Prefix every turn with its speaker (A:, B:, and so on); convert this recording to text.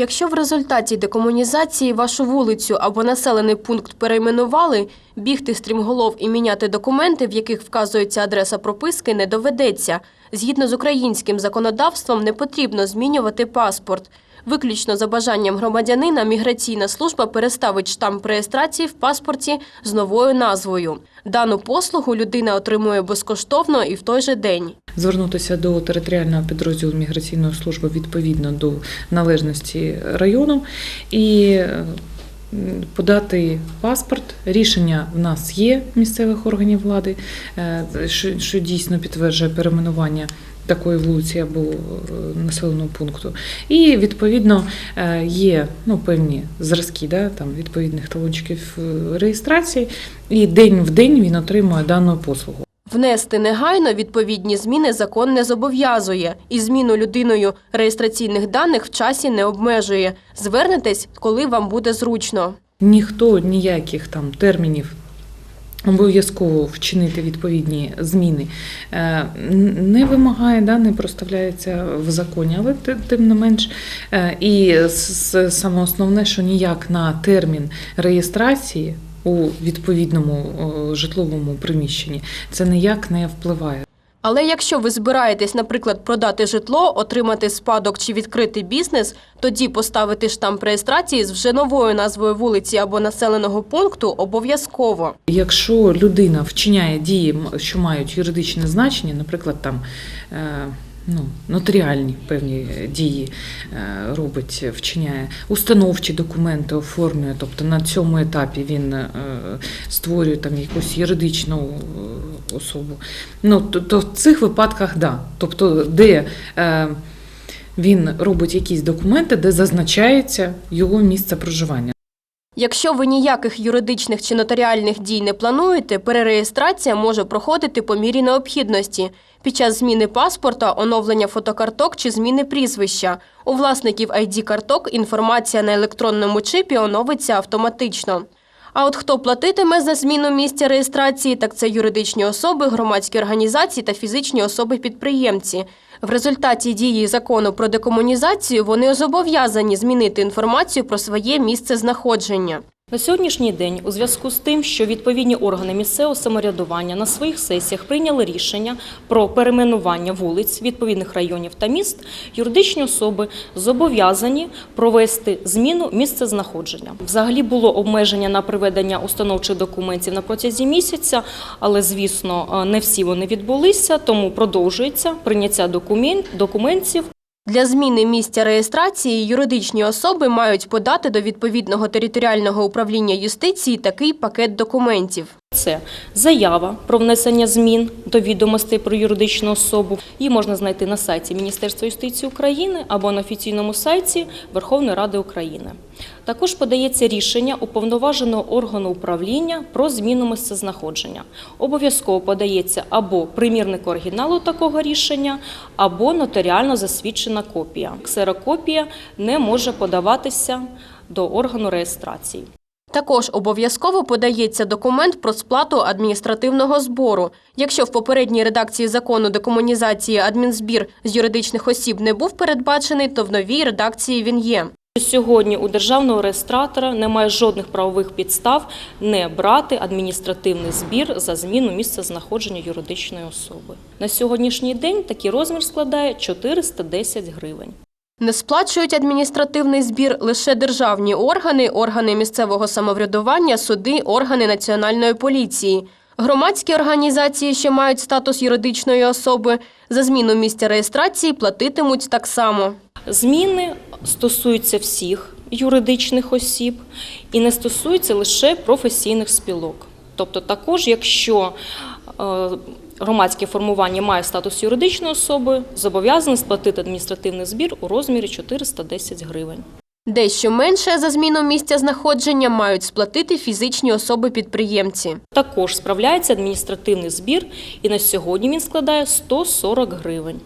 A: Якщо в результаті декомунізації вашу вулицю або населений пункт перейменували, бігти стрімголов і міняти документи, в яких вказується адреса прописки, не доведеться. Згідно з українським законодавством не потрібно змінювати паспорт. Виключно за бажанням громадянина міграційна служба переставить штамп реєстрації в паспорті з новою назвою. Дану послугу людина отримує безкоштовно і в той же день.
B: звернутися до територіального підрозділу міграційної служби відповідно до належності району і подати паспорт. Рішення в нас є місцевих органів влади, е, що дійсно підтверджує перейменування. Такої вулиці або е, населеного пункту, і відповідно е, є ну певні зразки, да там відповідних талончиків е, реєстрації, і день в день він отримує дану послугу.
A: Внести негайно відповідні зміни закон не зобов'язує, і зміну людиною реєстраційних даних в часі не обмежує. Звернетесь, коли вам буде зручно.
B: ніхто ніяких там термінів. Обов'язково вчинити відповідні зміни е, не вимагає, да, не проставляється в законі, але тим не менш, е, і саме основне, що ніяк на термін реєстрації у відповідному житловому приміщенні це ніяк не впливає.
A: Але якщо ви збираєтесь, наприклад, продати житло, отримати спадок чи відкрити бізнес, тоді поставити штамп реєстрації з вже новою назвою вулиці або населеного пункту обов'язково.
B: Якщо людина вчиняє дії, що мають юридичне значення, наприклад, там е, ну, нотаріальні певні дії е, робить, вчиняє установчі документи оформлює, тобто на цьому етапі він е, створює там якусь юридичну особу. Ну, то, то в цих випадках да. Тобто, де е, він робить якісь документи, де зазначається його місце проживання.
A: Якщо ви ніяких юридичних чи нотаріальних дій не плануєте, перереєстрація може проходити по мірі необхідності під час зміни паспорта, оновлення фотокарток чи зміни прізвища. У власників ID-карток інформація на електронному чипі оновиться автоматично. А от хто платитиме за зміну місця реєстрації, так це юридичні особи, громадські організації та фізичні особи-підприємці. В результаті дії закону про декомунізацію вони зобов'язані змінити інформацію про своє місце знаходження.
C: На сьогоднішній день, у зв'язку з тим, що відповідні органи місцевого самоврядування на своїх сесіях прийняли рішення про перейменування вулиць відповідних районів та міст, юридичні особи зобов'язані провести зміну місцезнаходження. Взагалі було обмеження на приведення установчих документів на протязі місяця, але звісно не всі вони відбулися, тому продовжується прийняття документ- документів
A: Для зміни місця реєстрації юридичні особи мають подати до відповідного територіального управління юстиції такий пакет документів.
C: Це заява про внесення змін до відомостей про юридичну особу. Її можна знайти на сайті Міністерства юстиції України або на офіційному сайті Верховної Ради України. Також подається рішення уповноваженого органу управління про зміну місцезнаходження. Обов'язково подається або примірник оригіналу такого рішення, або нотаріально засвідчена копія. Ксерокопія не може подаватися до органу реєстрації.
A: Також обов'язково подається документ про сплату адміністративного збору. Якщо в попередній редакції закону декомунізації адмінзбір з юридичних осіб не був передбачений, то в новій редакції він є.
C: Сьогодні у державного реєстратора немає жодних правових підстав не брати адміністративний збір за зміну місця знаходження юридичної особи. На сьогоднішній день такий розмір складає 410 гривень.
A: Не сплачують адміністративний збір лише державні органи, органи місцевого самоврядування, суди, органи національної поліції. Громадські організації, що мають статус юридичної особи, за зміну місця реєстрації платитимуть так само.
C: Зміни стосуються всіх юридичних осіб і не стосуються лише професійних спілок. Тобто, також, якщо е, громадське формування має статус юридичної особи, зобов'язаний сплатити адміністративний збір у розмірі 410 гривень.
A: Дещо менше за зміну місця знаходження мають сплатити фізичні особи-підприємці.
C: Також справляється адміністративний збір, і на сьогодні він складає 140 гривень.